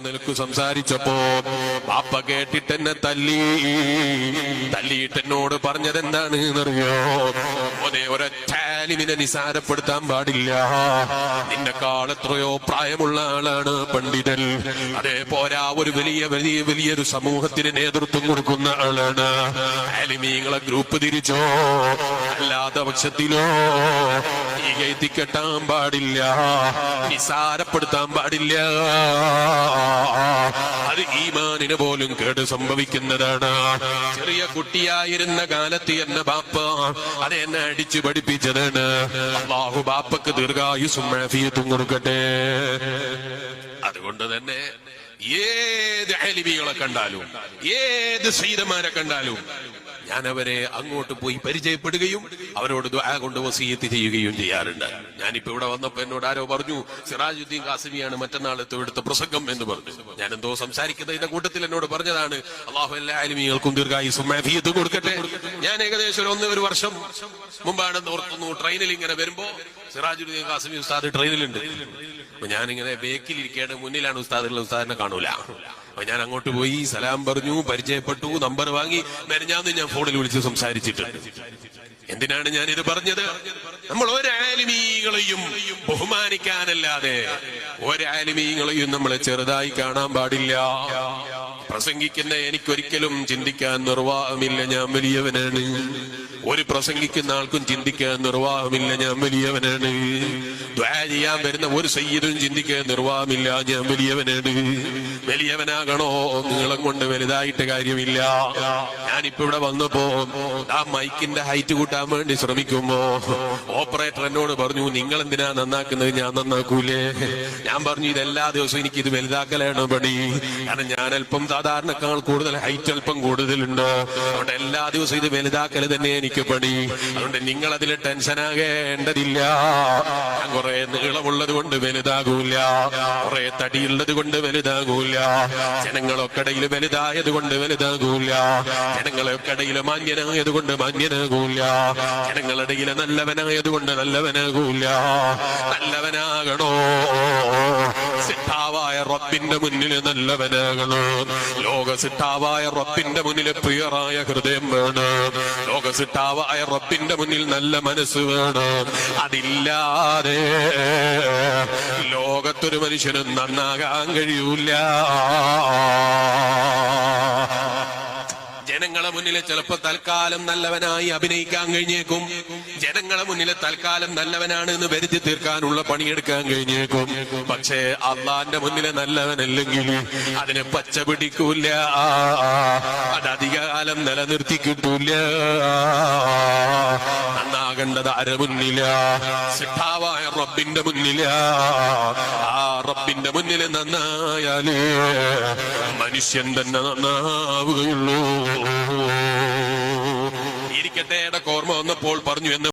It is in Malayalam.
നിലയ്ക്ക് സംസാരിച്ചപ്പോ ബാപ്പ കേട്ടിട്ട് എന്നെ തല്ലി. തല്ലിയിട്ട് എന്നോട് പറഞ്ഞത് എന്താണ് എന്നറിയോ? ഒരേ ഒരൊറ്റാലിമിനെ നിസാരപ്പെടുത്താൻ പാടില്ല. നിന്നെക്കാൾ എത്രയോ പ്രായമുള്ള ആളാണ് പണ്ഡിതൻ. അതേ പോരാ ഒരു വലിയ വലിയ വലിയൊരു സമൂഹത്തിന് നേതൃത്വം കൊടുക്കുന്ന ആളാണ്. അലിമീങ്ങളെ ഗ്രൂപ്പ് തിരിച്ചോ? അല്ലാത്ത പക്ഷത്തിലോ? ഈ എത്തിക്കെട്ടാൻ പാടില്ല. നിസാരപ്പെടുത്താൻ പാടില്ല. അത് ഈമാനിന് പോലും കേട് സംഭവിക്കുന്നതാണ്. ചെറിയ കുട്ടിയായിരുന്ന കാലത്ത് എന്റെ ബാപ്പ അത് എന്നെ അടിച്ചു പഠിപ്പിച്ചതാണ്. അള്ളാഹു ബാപ്പക്ക് ദീർഘായുസും മാഫിയത്തും കൊടുക്കട്ടെ. അതുകൊണ്ട് തന്നെ ഏത് അലിബികളെ കണ്ടാലും ഏത് സീതമാരെ കണ്ടാലും ഞാൻ അവരെ അങ്ങോട്ട് പോയി പരിചയപ്പെടുകയും അവരോട് ദ്വാ കൊണ്ട് വസീയത്ത് ചെയ്യുകയും ചെയ്യാറുണ്ട്. ഞാനിപ്പോ ഇവിടെ വന്നപ്പോ എന്നോട് ആരോ പറഞ്ഞു സിറാജുദ്ദീൻ കാസിമിയാണ് മറ്റന്നാൾ ഇവിടുത്തെ പ്രസംഗം എന്ന് പറഞ്ഞു. ഞാൻ എന്തോ സംസാരിക്കുന്നതിന്റെ കൂട്ടത്തിൽ എന്നോട് പറഞ്ഞതാണ് അള്ളാഹു എല്ലാ അലിമികൾക്കും ദീർഘായുസും കൊടുക്കട്ടെ. ഞാൻ ഏകദേശം ഒരു ഒന്ന് ഒരു വർഷം മുമ്പാണ് ഓർക്കുന്നു ട്രെയിനിൽ ഇങ്ങനെ വരുമ്പോ സിറാജുദ്ദീൻ കാസിമി ഉസ്താദ് ട്രെയിനിലുണ്ട്. അപ്പൊ ഞാനിങ്ങനെ ബേക്കിലിരിക്കേണ്ട മുന്നിലാണ് ഉസ്താദിനെ കാണൂല. അപ്പൊ ഞാൻ അങ്ങോട്ട് പോയി സലാം പറഞ്ഞു പരിചയപ്പെട്ടു നമ്പർ വാങ്ങി. മെനഞ്ഞാന്ന് ഞാൻ ഫോണിൽ വിളിച്ച് സംസാരിച്ചിട്ടുണ്ട് എന്തിനാണ് ഞാൻ ഇത് പറഞ്ഞത്? നമ്മൾ ഒരാലിമീകളെയും ബഹുമാനിക്കാനല്ലാതെ ഒരാലിമീകളെയും നമ്മളെ ചെറുതായി കാണാൻ പാടില്ല. പ്രസംഗിക്കുന്ന എനിക്കൊരിക്കലും ചിന്തിക്കാൻ നിർവാഹമില്ല ഞാൻ വലിയവനാണ്. ഒരു പ്രസംഗിക്കുന്ന ആൾക്കും ചിന്തിക്കാൻ നിർവാഹമില്ല ഞാൻ വലിയവനാണ്. ദ്വാ ചെയ്യാൻ വരുന്ന ഒരു സയ്യിദും ചിന്തിക്കാൻ നിർവാഹമില്ല ഞാൻ വലിയവനാണ്. വലിയവനാകണോ? നീളം കൊണ്ട് വലുതായിട്ട് കാര്യമില്ല. ഞാനിപ്പോ ഇവിടെ വന്നപ്പോ ആ മൈക്കിന്റെ ഹൈറ്റ് കൂട്ടാൻ വേണ്ടി ശ്രമിക്കുമ്പോ ഓപ്പറേറ്റർ എന്നോട് പറഞ്ഞു നിങ്ങൾ എന്തിനാ നന്നാക്കുന്നത്? ഞാൻ നന്നാക്കൂലേ? ഞാൻ പറഞ്ഞു ഇത് എല്ലാ ദിവസവും എനിക്ക് ഇത് വലുതാക്കലാണ് പണി. കാരണം ഞാൻ അല്പം സാധാരണക്കാൾ കൂടുതൽ ഹൈറ്റ് അല്പം കൂടുതലുണ്ട്. അതുകൊണ്ട് എല്ലാ ദിവസവും ഇത് വലുതാക്കൽ തന്നെ എനിക്ക് പണി. അതുകൊണ്ട് നിങ്ങൾ അതിൽ ടെൻഷൻ ആകേണ്ടതില്ല കുറെ നീളമുള്ളത് കൊണ്ട് വലുതാകൂല. കുറെ തടിയുള്ളത് കൊണ്ട് വലുതാകൂല. ജനങ്ങളൊക്കടയിൽ വലുതായത് കൊണ്ട് വലുതാകൂല. ജനങ്ങളൊക്കടയിൽ മാന്യനായത് കൊണ്ട് മാന്യനാകൂല. ജനങ്ങളിടയിൽ നല്ലവനായത് കൊണ്ട് നല്ലവനാകൂല. നല്ലവനാകണോ? റബ്ബിന്റെ മുന്നിൽ നല്ലവനാകണം. ലോക സിദ്ധാവായ റബ്ബിന്റെ മുന്നിൽ പ്രിയറായ ഹൃദയം വേണം. ലോക സിദ്ധാവായ റബ്ബിന്റെ മുന്നിൽ നല്ല മനസ്സ് വേണം. അതില്ലാതെ ലോകത്തൊരു മനുഷ്യനും നന്നാകാൻ കഴിയൂല. മുന്നിൽ ചിലപ്പോ തൽക്കാലം നല്ലവനായി അഭിനയിക്കാൻ കഴിഞ്ഞേക്കും. ജനങ്ങളെ മുന്നിൽ തൽക്കാലം നല്ലവനാണ് എന്ന് വരുത്തി തീർക്കാനുള്ള പണിയെടുക്കാൻ കഴിഞ്ഞേക്കും. പക്ഷേ അള്ളാന്റെ മുന്നിൽ നല്ലവനല്ലെങ്കിൽ അതിനെ പച്ച പിടിക്കൂല. അത് അധികകാലം നിലനിർത്തി കിട്ടൂല. നന്നാകേണ്ടത് അര മുന്നില? സിദ്ധാവായ റബ്ബിന്റെ മുന്നില. ആ റബ്ബിന്റെ മുന്നിൽ നന്നായാലേ മനുഷ്യൻ തന്നെ നന്നാവുകയുള്ളൂ. ഇരിക്കട്ടെ ഓർമ്മ വന്നപ്പോൾ പറഞ്ഞു എന്ന്